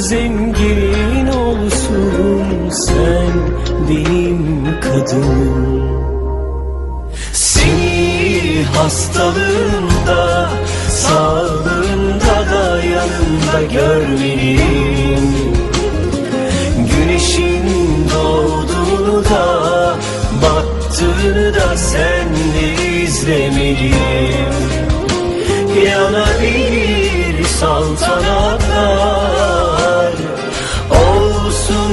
zengin olsun sen benim kadınım. Seni hastalığında sağlığında da yanımda görmeliyim. Güneşin doğduğunu da battığını da senle izlemeliyim. Yanabilir saltanatlar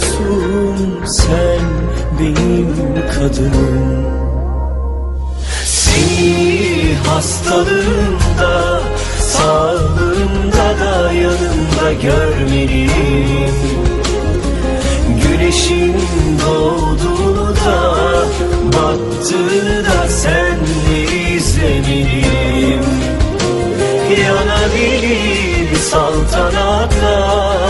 olsun sen benim kadınım. Seni hastalığında sağlığında da yanımda görmeliyim. Güneşin doğduğunu da battığını da senle izlemeliyim. Yanabilir saltanatlar